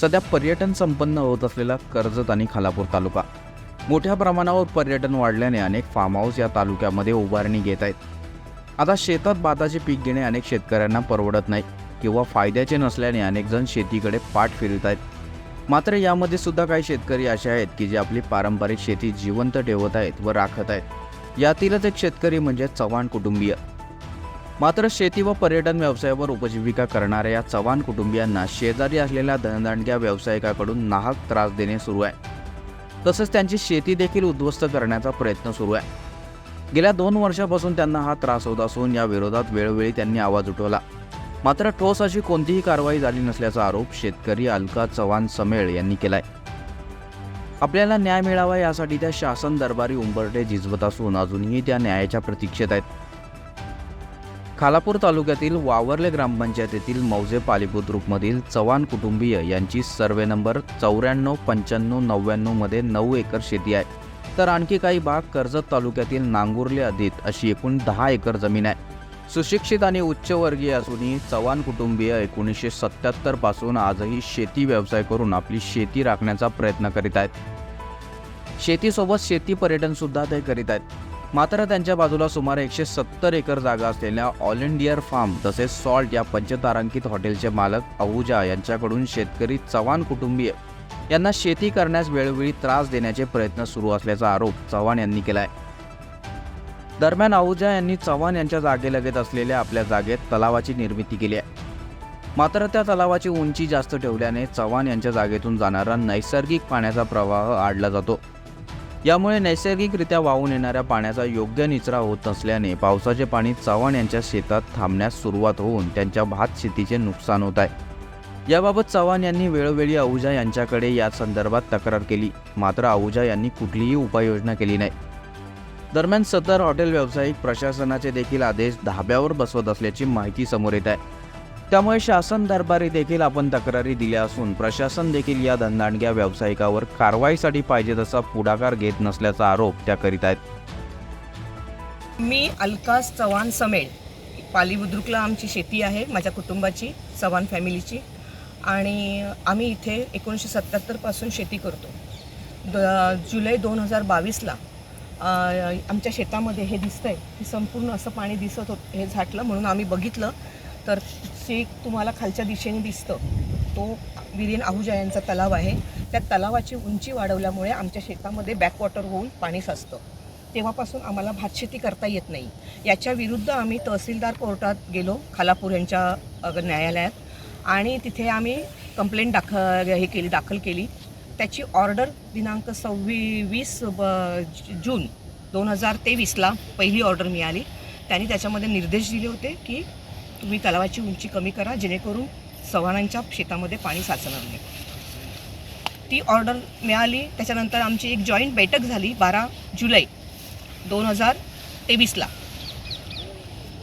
सध्या पर्यटन संपन्न होत असलेला कर्जत आणि खालापूर तालुका. मोठ्या प्रमाणावर पर्यटन वाढल्याने अनेक फार्म हाऊस या तालुक्यामध्ये उभारणी घेत आहेत. आता शेतात भाताचे पीक घेणे अनेक शेतकऱ्यांना परवडत नाही किंवा फायद्याचे नसल्याने अनेक जण शेतीकडे पाठ फिरत आहेत. मात्र यामध्ये सुद्धा काही शेतकरी असे आहेत की जे आपली पारंपरिक शेती जिवंत ठेवत आहेत व राखत आहेत. यातीलच एक शेतकरी म्हणजे चव्हाण कुटुंबीय. मात्र शेती व पर्यटन व्यवसायावर उपजीविका करणाऱ्या या चव्हाण कुटुंबियांना शेजारी असलेल्या धनदांडक्या व्यावसायिकाकडून नाहक त्रास देणे सुरू आहे. तसंच त्यांची शेती देखील उद्ध्वस्त करण्याचा प्रयत्न सुरू आहे. गेल्या दोन वर्षापासून त्यांना हा त्रास होत असून या विरोधात वेळोवेळी त्यांनी आवाज उठवला. मात्र ठोस अशी कोणतीही कारवाई झाली नसल्याचा आरोप शेतकरी अलका चव्हाण समेळ यांनी केलाय. आपल्याला न्याय मिळावा यासाठी त्या शासन दरबारी उंबरटे झिजवत असून अजूनही त्या न्यायाच्या प्रतीक्षेत आहेत. खालापूर तालुक्यातील वावरले ग्रामपंचायतीतील मौजे पालीपुद्रुपमधील चव्हाण कुटुंबीय यांची सर्वे नंबर चौऱ्याण्णव पंच्याण्णव नव्याण्णवमध्ये नऊ एकर शेती आहे. तर आणखी काही भाग कर्जत तालुक्यातील नांगुर्ले अधीत अशी एकूण दहा एकर जमीन आहे. सुशिक्षित आणि उच्चवर्गीय असूनही चव्हाण कुटुंबीय एकोणीसशे सत्त्याहत्तरपासून आजही शेती व्यवसाय करून आपली शेती राखण्याचा प्रयत्न करीत आहेत. शेतीसोबत शेती पर्यटनसुद्धा ते करीत आहेत. मात्र त्यांच्या बाजूला सुमारे एकशे सत्तर एकर जागा असलेल्या ऑल इंडियर फार्म तसेच सॉल्ट या पंचतारांकित हॉटेलचे मालक अहुजा यांच्याकडून शेतकरी चव्हाण कुटुंबीय यांना शेती करण्यास वेळोवेळी त्रास देण्याचे प्रयत्न सुरू असल्याचा आरोप चव्हाण यांनी केला आहे दरम्यान आहुजा यांनी चव्हाण यांच्या जागेलगत असलेल्या आपल्या जागेत तलावाची निर्मिती केली आहे. मात्र त्या तलावाची उंची जास्त ठेवल्याने चव्हाण यांच्या जागेतून जाणारा नैसर्गिक पाण्याचा प्रवाह आडला जातो. यामुळे नैसर्गिकरित्या वाहून येणाऱ्या पाण्याचा योग्य निचरा होत नसल्याने पावसाचे पाणी चव्हाण यांच्या शेतात थांबण्यास सुरुवात होऊन त्यांच्या भात शेतीचे नुकसान होत आहे. याबाबत चव्हाण यांनी वेळोवेळी आहुजा यांच्याकडे या संदर्भात तक्रार केली. मात्र आहुजा यांनी कुठलीही उपाययोजना केली नाही. दरम्यान सतर हॉटेल व्यावसायिक प्रशासनाचे देखील आदेश धाब्यावर बसवत असल्याची माहिती समोर येत आहे. त्यामुळे शासन दरबारी देखील आपण तक्रारी दिल्या असून प्रशासन देखील या धंदांडग्या व्यावसायिकावर कारवाईसाठी पाहिजे तसा पुढाकार घेत नसल्याचा आरोप त्या करीत आहेत. मी अलकास चव्हाण समेळ पाली बुद्रुकला आमची शेती आहे माझ्या कुटुंबाची चव्हाण फॅमिलीची. आणि आम्ही इथे एकोणीसशे सत्त्याहत्तरपासून शेती करतो. द जुलै दोन हजार बावीसला आमच्या शेतामध्ये हे दिसतंय की संपूर्ण असं पाणी दिसत होत हे झाटलं म्हणून आम्ही बघितलं. तर जे तुम्हाला खालच्या दिशेने दिसतं. तो विरीन आहुजा यांचा तलाव आहे. त्या तलावाची उंची वाढवल्यामुळे आमच्या शेतामध्ये बॅकवॉटर होऊन पाणी साचतं. तेव्हापासून आम्हाला भातशेती करता येत नाही. याच्या विरुद्ध आम्ही तहसीलदार कोर्टात गेलो खालापूर यांच्या न्यायालयात. आणि तिथे आम्ही कंप्लेंट दाख हे केली दाखल केली. त्याची ऑर्डर दिनांक सव्वीस ब जून दोन हजार तेवीसला पहिली ऑर्डर मिळाली. त्यांनी त्याच्यामध्ये निर्देश दिले होते की तुम्ही तलावाची उंची कमी करा जेणेकरून चव्हाणांच्या शेतामध्ये पाणी साचणार नाही. ती ऑर्डर मिळाली त्याच्यानंतर आमची एक जॉईंट बैठक झाली बारा जुलै दोन हजार तेवीसला.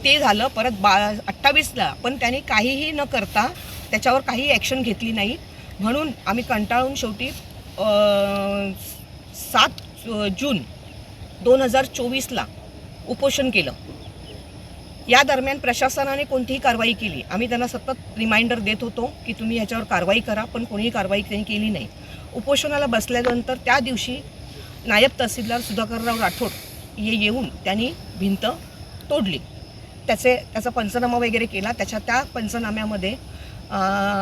ते झालं परत बा अठ्ठावीसला पण त्यांनी काहीही न करता त्याच्यावर काही ॲक्शन घेतली नाही. म्हणून आम्ही कंटाळून शेवटी सात जून दोन हजार चोवीसला उपोषण केलं. या दरम्यान प्रशासनाने कोणतीही कारवाई केली. आम्ही त्यांना सतत रिमाइंडर देत होतो की तुम्ही ह्याच्यावर कारवाई करा पण कोणीही कारवाई त्यांनी केली नाही. उपोषणाला बसल्यानंतर त्या दिवशी नायब तहसीलदार सुधाकरराव राठोड हे येऊन त्यांनी भिंत तोडली. त्याचे त्याचा पंचनामा वगैरे केला. त्याच्या त्या पंचनाम्यामध्ये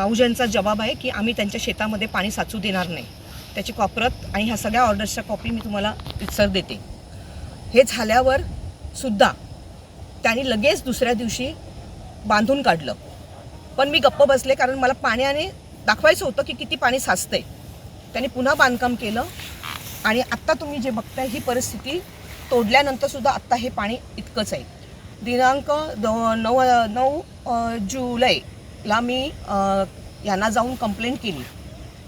औजांचा जबाब आहे की आम्ही त्यांच्या शेतामध्ये पाणी साचू देणार नाही. त्याची कॉपरत आणि ह्या सगळ्या ऑर्डर्सच्या कॉपी मी तुम्हाला रितसर देते. हे झाल्यावर सुद्धा त्यांनी लगेच दुसऱ्या दिवशी बांधून काढलं. पण मी गप्प बसले कारण मला पाण्याने दाखवायचं होतं की किती पाणी साचतंय. त्यांनी पुन्हा बांधकाम केलं आणि आत्ता तुम्ही जे बघताय ही परिस्थिती तोडल्यानंतर सुद्धा आत्ता हे पाणी इतकंच आहे. दिनांक द नऊ नऊ जुलैला मी यांना जाऊन कंप्लेंट केली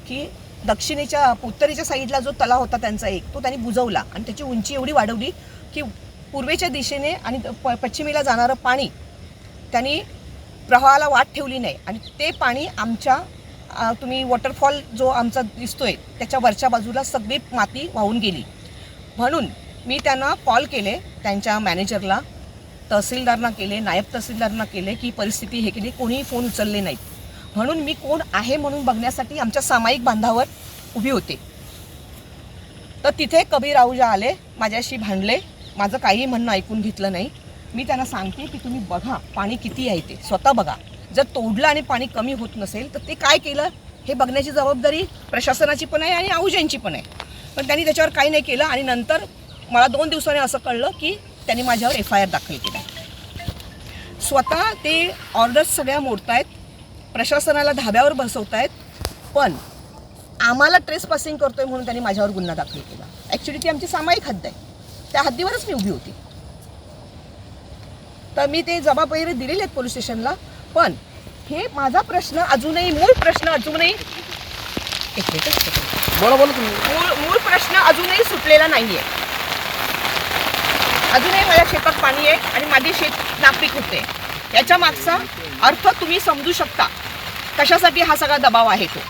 की दक्षिणेच्या उत्तरेच्या साईडला जो तलाव होता त्यांचा एक तो त्यांनी बुजवला आणि त्याची उंची एवढी वाढवली की पूर्वेच्या दिशेने आणि प पश्चिमेला जाणारं पाणी त्यांनी प्रवाहाला वाट ठेवली नाही. आणि ते पाणी आमच्या तुम्ही वॉटरफॉल जो आमचा दिसतोय त्याच्या वरच्या बाजूला सगळी माती वाहून गेली. म्हणून मी त्यांना कॉल केले त्यांच्या मॅनेजरला तहसीलदारना केले नायब तहसीलदारना केले की परिस्थिती हे केली कोणीही फोन उचलले नाहीत. म्हणून मी कोण आहे म्हणून बघण्यासाठी आमच्या सामायिक बांधावर उभी होते. तर तिथे कबीर आहुजा आले माझ्याशी भांडले. माझं काही म्हणणं ऐकून घेतलं नाही. मी त्यांना सांगते की तुम्ही बघा पाणी किती आहे ते स्वतः बघा. जर तोडलं आणि पाणी कमी होत नसेल तर ते काय केलं? हे बघण्याची जबाबदारी प्रशासनाची पण आहे आणि आहुजांची पण आहे. पण त्यांनी त्याच्यावर काही नाही केलं आणि नंतर मला दोन दिवसांनी असं कळलं की त्यांनी माझ्यावर एफ आय आर दाखल केला. स्वतः ते ऑर्डर्स सगळ्या मोडतायत प्रशासनाला धाब्यावर बसवतायत पण आम्हाला ट्रेस पासिंग करतोय म्हणून त्यांनी माझ्यावर गुन्हा दाखल केला. ॲक्च्युली ती आमची सामायिक हद्द आहे. त्या हद्दीवरच मी उभी होती. तर मी ते जबाबदारी दिलेले आहेत पोलीस स्टेशनला पण हे माझा प्रश्न अजूनही मूळ प्रश्न अजूनही एक. बोला बोला तुम्ही. मूळ मूळ प्रश्न अजूनही सुटलेला नाहीये. अजूनही माझ्या शेतात पाणी आहे आणि माझी शेत नापीक होते. याच्या मागचा अर्थ तुम्ही समजू शकता. कशासाठी हा सगळा दबाव आहे तो?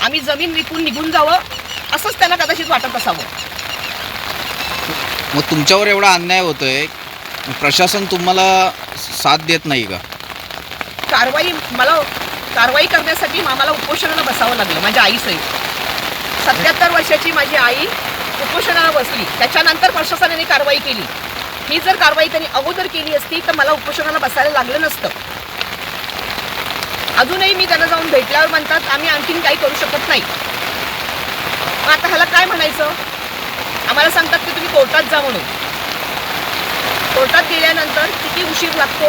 आम्ही जमीन विकून निघून जावं असंच त्यांना कदाचित वाटत असावं. मग तुमच्यावर एवढा अन्याय होतोय प्रशासन तुम्हाला साथ देत नाही का? कारवाई मला कारवाई करण्यासाठी आम्हाला उपोषणाला बसावं लागलं माझ्या आईसहित सत्याहत्तर वर्षाची माझी आई उपोषणाला बसली त्याच्यानंतर प्रशासनाने कारवाई केली. ही जर कारवाई त्यांनी अगोदर केली असती तर मला उपोषणाला बसायला लागलं नसतं. अजूनही मी त्यांना जाऊन भेटल्यावर म्हणतात आम्ही आणखीन काही करू शकत नाही. आता ह्याला काय म्हणायचं? आम्हाला सांगतात की तुम्ही कोर्टात जा म्हणून. कोर्टात गेल्यानंतर किती उशीर लागतो?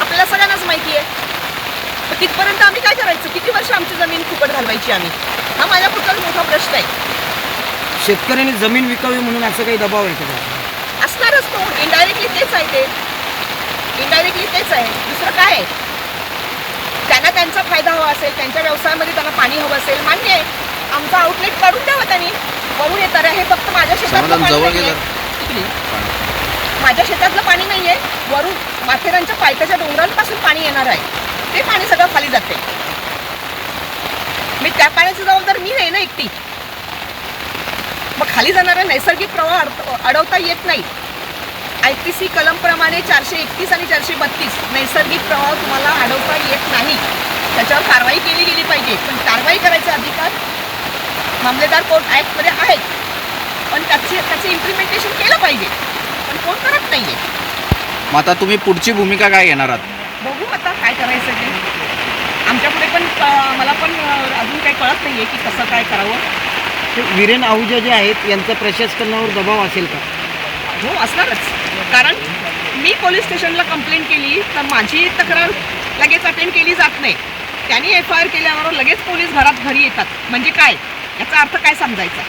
आपल्याला सगळ्यांनाच माहिती आहे तर तिथपर्यंत आम्ही काय करायचं? किती वर्ष आमची जमीन फुकट घालवायची आम्ही? हा माझ्या पुढचा मोठा प्रश्न आहे. शेतकऱ्यांनी जमीन विकावी म्हणून असं काही दबाव आहे का असणारच तो. इनडायरेक्टली तेच आहे ते. इनडायरेक्टली तेच आहे. दुसरं काय आहे? त्यांना त्यांचा फायदा हवा असेल त्यांच्या व्यवसायामध्ये त्यांना पाणी हवं असेल. मान्य आहे. आमचा आउटलेट काढून द्यावा त्यांनी. वरून आहे. हे फक्त माझ्या शेतातलं समाधान पाणी जवळ नाहीये. गेलं. इकडे. माझ्या शेतातलं पाणी नाहीये. वरून माथेरानच्या पायथ्याच्या डोंगरांपासून पाणी येणार आहे. ते पाणी सगळं खाली जाते. मी त्या पाण्याची जबाबदार मी नाही ना एकटी. मग खाली जाणारा नैसर्गिक प्रवाह अड- अडवता येत नाही. आय पी सी कलमप्रमाणे चारशे एकतीस आणि चारशे बत्तीस. नैसर्गिक प्रवाह तुम्हाला अडवता येत नाही. त्याच्यावर कारवाई केली गेली पाहिजे. पण कारवाई करायचे अधिकार मामलेदार कोर्ट ॲक्टमध्ये आहेत. पण त्याची त्याचं इम्प्लिमेंटेशन केलं पाहिजे. पण कोण करत नाही आहे मग आता तुम्ही पुढची भूमिका काय घेणार आहात? बघू आता काय करायचं ते. आमच्यापुढे पण मला पण अं, अजून काही कळत नाही आहे की कसं काय करावं. ते वीरेन आहुजा जे आहेत यांचा प्रशासनावर दबाव असेल का? हो असणारच. कारण मी पोलीस स्टेशनला कंप्लेंट केली तर माझी तक्रार लगेच अटेंड केली जात नाही. त्यांनी एफ आय आर केल्यावर लगेच पोलीस घरात घरी येतात. म्हणजे काय? याचा अर्थ काय समजायचा?